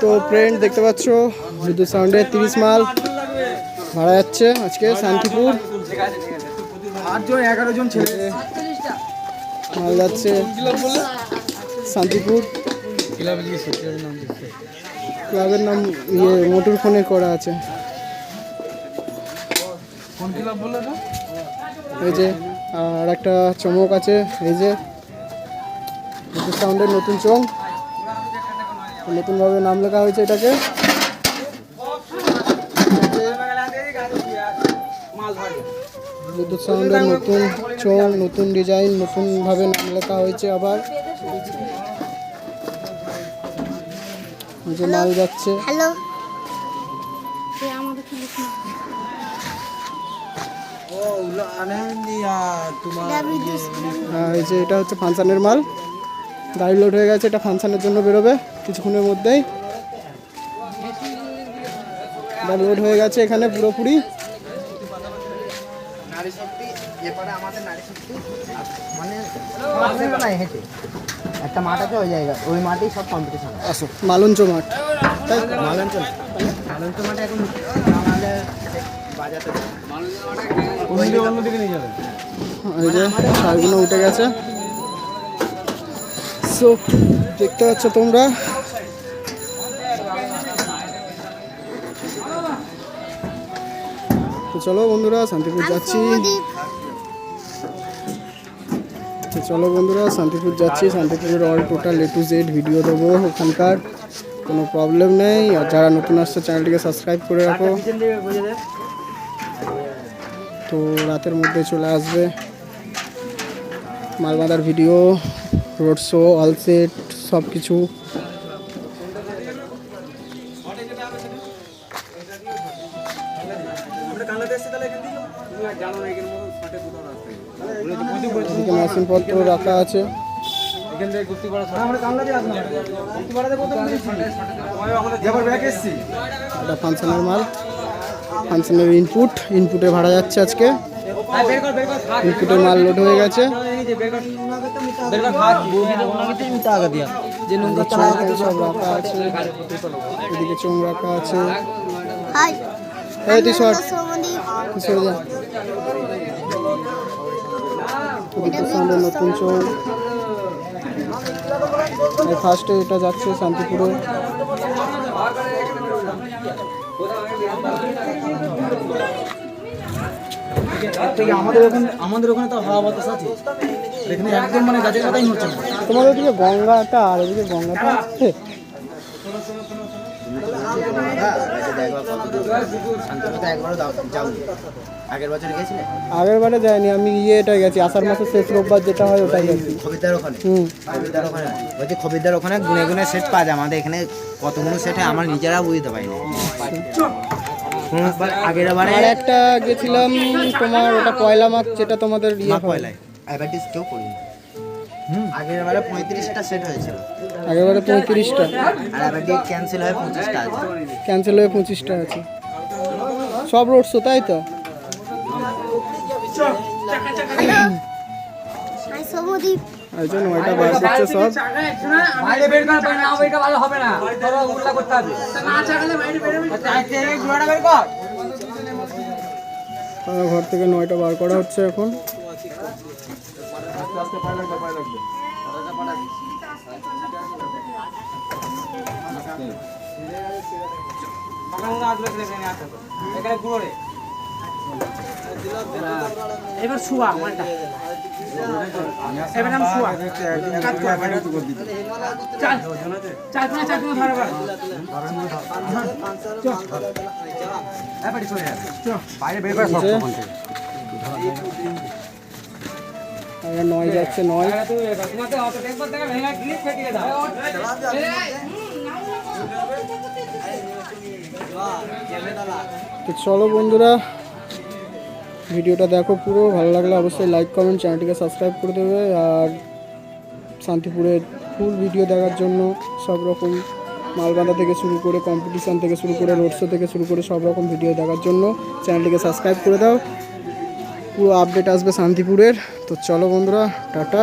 তো ফ্রেন্ড দেখতে পাচ্ছ বিদ্যুৎ সাউন্ডে তিরিশ মাল ভাড়া যাচ্ছে আজকে শান্তিপুর। এগারো জন ছেলে। মাল যাচ্ছে শান্তিপুর। ক্লাবের নাম ইয়ে মোটর ফোনে করা আছে। এই যে আর একটা চমক আছে এই যে। সাউন্ডের নতুন চোখ। নতুনভাবে নাম লেখা হয়েছে এটাকে। বিদ্যুৎ সাউন্ডের নতুন চোখ নতুন ডিজাইন নতুনভাবে নাম লেখা হয়েছে আবার। যে মাল যাচ্ছে। হ্যালো। ও ওগুলো আনেননি তোমার আর এই যে এটা হচ্ছে ফাংশানের মাল। গাড়ি লোড হয়ে গেছে এটা ফাংশানের জন্য বেরোবে কিছুক্ষণের মধ্যেই। গাড়ি লোড হয়ে গেছে এখানে পুরোপুরি। নারী শক্তি এপারে আমাদের নারী শক্তি মানে পাঁচজন নাই হেঁটে। একটা মাঠ আছে ওই জায়গা ওই মাঠেই সব কম্পিটিশন আসো মালঞ্চ মাঠ। তাই? এখন বাজাতে এই যে সারগুলো উঠে গেছে। সো দেখতে পাচ্ছ তোমরা। তো চলো বন্ধুরা শান্তিপুর যাচ্ছি। তো চলো বন্ধুরা শান্তিপুর যাচ্ছি। শান্তিপুরের all total A to Z video দেবো ওখানকার। কোনো প্রবলেম নেই। আর যারা নতুন আসছে চ্যানেলটিকে সাবস্ক্রাইব করে রাখো। তো রাতের মধ্যে চলে আসবে। মালবাদার video road show all set সব কিছু মেশিনপত্র রাখা আছে। ফাংশনের মাল, ফাংশনের ইনপুট ইনপুটে ভাড়া যাচ্ছে আজকে। ইনপুটের মাল লোড হয়ে গেছে। যে চোখ সব রাখা আছে। এদিকে চোখ রাখা আছে। হাই। এই তুই শর্ট সৌমদীপ সরে যা। সামনে নতুন চোখ। ফার্স্টে এটা যাচ্ছে শান্তিপুরে। থেকে আমাদের ওখানে আমাদের ওখানে তো হাওয়া বাতাস আছে। এখানে একদম মানে গাছের না। তোমাদের ওদিকে গঙ্গাটা আর এদিকে গঙ্গাটা আছে। যাও আগের বছর আগের বারে যাইনি আমি ইয়েটা গেছি আষাঢ় মাসের শেষ রোববার যেটা হয় ওটাই গেছি। খবিরদার ওখানে? হুম। খবিরদার ওখানে? বলছি খবিরদার ওখানে গুনে গুনে সেট পাওয়া যায় আমাদের এখানে কতগুলো সেট আমরা নিজেরা বুঝতে পারি না এবার আগের বারে আর একটা গেছিলাম তোমার ওটা পয়লা মাঘ যেটা তোমাদের ইয়ে। পয়লায়। অ্যাডভার্টিস কেউ করিনি। আগের বারে পঁয়ত্রিশটা সেট হয়েছিল। আগের বারে পঁয়ত্রিশটা। আর অ্যাডভার্টিস ক্যান্সেল হয়ে পঁচিশটা আছে। ক্যান্সেল হয়ে পঁচিশটা আছে। সব রোড শো তাই তো? নয়টা বার করছে সব। বাইরে বের কর না ওইটা ভালো হবে না। ধরো উল্লা করতে হবে। না চাকালে বাইরে বের হবে। চাইতে ঘোড়াটা বের কর। ঘর থেকে নয়টা বার করা হচ্ছে এখন। এখানে গুঁড়ো রে। এবার শুয়া মালটা। এবার নাম শুয়া। চাল চাল কোনা চাল কোনা ধরে বাইরে বের কর নয় যাচ্ছে নয়। তো চলো বন্ধুরা ভিডিওটা দেখো পুরো, ভালো লাগলে অবশ্যই লাইক কমেন্ট চ্যানেলটিকে সাবস্ক্রাইব করে দেবে। আর শান্তিপুরের ফুল ভিডিও দেখার জন্য সব রকম মালবান্ধা থেকে শুরু করে কম্পিটিশান থেকে শুরু করে রোড শো থেকে শুরু করে সব রকম ভিডিও দেখার জন্য চ্যানেলটিকে সাবস্ক্রাইব করে দাও। পুরো আপডেট আসবে শান্তিপুরের। তো চলো বন্ধুরা, টাটা।